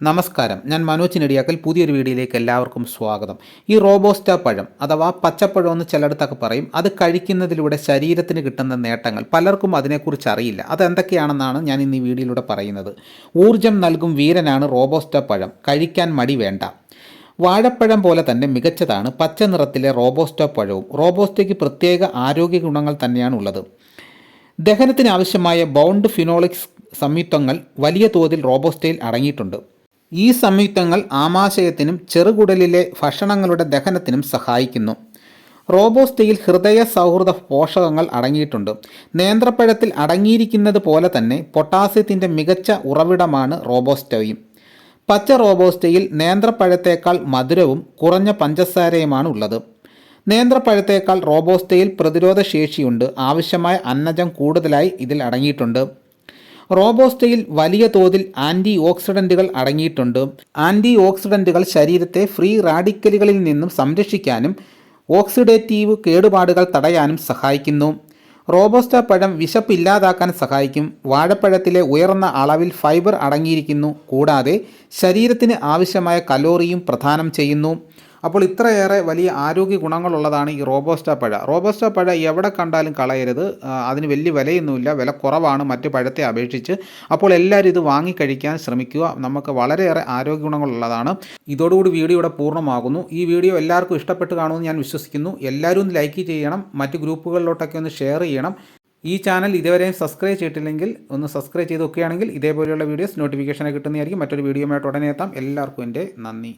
നമസ്കാരം. ഞാൻ മനോജ് നെടിയാക്കൽ പുതിയൊരു വീഡിയോയിലേക്ക് എല്ലാവർക്കും സ്വാഗതം. ഈ റോബോസ്റ്റ പഴം അഥവാ പച്ചപ്പഴം എന്ന് ചിലയിടത്തൊക്കെ പറയും അത് കഴിക്കുന്നതിലൂടെ ശരീരത്തിന് കിട്ടുന്ന നേട്ടങ്ങൾ. പലർക്കും അതിനെക്കുറിച്ച് അറിയില്ല. അതെന്തൊക്കെയാണെന്നാണ് ഞാൻ ഇന്ന് ഈ വീഡിയോയിലൂടെ പറയുന്നത്. ഊർജം നൽകും വീരനാണ് റോബോസ്റ്റ പഴം. കഴിക്കാൻ മടി വേണ്ട. വാഴപ്പഴം പോലെ തന്നെ മികച്ചതാണ്. പച്ച നിറത്തിലെ റോബോസ്റ്റ പഴവും. റോബോസ്റ്റയ്ക്ക് പ്രത്യേക ആരോഗ്യ ഗുണങ്ങൾ തന്നെയാണ് ഉള്ളത്. ദഹനത്തിന് ആവശ്യമായ ബൗണ്ട് ഫിനോളിക്സ് സംയുക്തങ്ങൾ വലിയ തോതിൽ റോബോസ്റ്റയിൽ അടങ്ങിയിട്ടുണ്ട്. ഈ സംയുക്തങ്ങൾ ആമാശയത്തിനും ചെറുകുടലിലെ ഭക്ഷണങ്ങളുടെ ദഹനത്തിനും സഹായിക്കുന്നു. റോബോസ്റ്റയിൽ ഹൃദയ സൗഹൃദ പോഷകങ്ങൾ അടങ്ങിയിട്ടുണ്ട്. നേന്ത്രപ്പഴത്തിൽ അടങ്ങിയിരിക്കുന്നത് പോലെ തന്നെ പൊട്ടാസ്യത്തിന്റെ മികച്ച ഉറവിടമാണ് റോബോസ്റ്റയും. പച്ച റോബോസ്റ്റയിൽ നേന്ത്രപ്പഴത്തേക്കാൾ മധുരവും കുറഞ്ഞ പഞ്ചസാരയുമാണ് ഉള്ളത്. നേന്ത്രപ്പഴത്തേക്കാൾ റോബോസ്റ്റയിൽ പ്രതിരോധ ശേഷിയുണ്ട് ആവശ്യമായ അന്നജം കൂടുതലായി ഇതിൽ അടങ്ങിയിട്ടുണ്ട്. റോബോസ്റ്റയിൽ വലിയ തോതിൽ ആന്റി ഓക്സിഡന്റുകൾ അടങ്ങിയിട്ടുണ്ട്. ആന്റി ഓക്സിഡന്റുകൾ ശരീരത്തെ ഫ്രീ റാഡിക്കലുകളിൽ നിന്നും സംരക്ഷിക്കാനും ഓക്സിഡേറ്റീവ് കേടുപാടുകൾ തടയാനും സഹായിക്കുന്നു. റോബോസ്റ്റ പഴം വിശപ്പ് ഇല്ലാതാക്കാൻ സഹായിക്കും. വാഴപ്പഴത്തിലെ ഉയർന്ന അളവിൽ ഫൈബർ അടങ്ങിയിരിക്കുന്നു. കൂടാതെ ശരീരത്തിന് ആവശ്യമായ കലോറിയും പ്രദാനം ചെയ്യുന്നു. അപ്പോൾ ഇത്രയേറെ വലിയ ആരോഗ്യ ഗുണങ്ങളുള്ളതാണ് ഈ റോബോസ്റ്റ പഴ. റോബോസ്റ്റ പഴ എവിടെ കണ്ടാലും കളയരുത്. അതിന് വലിയ വിലയൊന്നുമില്ല. വില കുറവാണ് മറ്റ് പഴത്തെ അപേക്ഷിച്ച്. അപ്പോൾ എല്ലാവരും ഇത് വാങ്ങിക്കഴിക്കാൻ ശ്രമിക്കുക. നമുക്ക് വളരെയേറെ ആരോഗ്യ ഗുണങ്ങളുള്ളതാണ്. ഇതോടുകൂടി വീഡിയോ ഇവിടെ പൂർണമാകുന്നു. ഈ വീഡിയോ എല്ലാവർക്കും ഇഷ്ടപ്പെട്ട് കാണുമെന്ന് ഞാൻ വിശ്വസിക്കുന്നു. എല്ലാവരും ലൈക്ക് ചെയ്യണം. മറ്റ് ഗ്രൂപ്പുകളിലോട്ടൊക്കെ ഒന്ന് ഷെയർ ചെയ്യണം. ഈ ചാനൽ ഇതുവരെയും സബ്സ്ക്രൈബ് ചെയ്തിട്ടില്ലെങ്കിൽ ഒന്ന് സബ്സ്ക്രൈബ് ചെയ്ത് നോക്കുകയാണെങ്കിൽ ഇതേപോലെയുള്ള വീഡിയോസ് നോട്ടിഫിക്കേഷനെ കിട്ടുന്നതായിരിക്കും. മറ്റൊരു വീഡിയോയുമായിട്ട് ഉടനെ എത്താം. എല്ലാവർക്കും എന്റെ നന്ദി.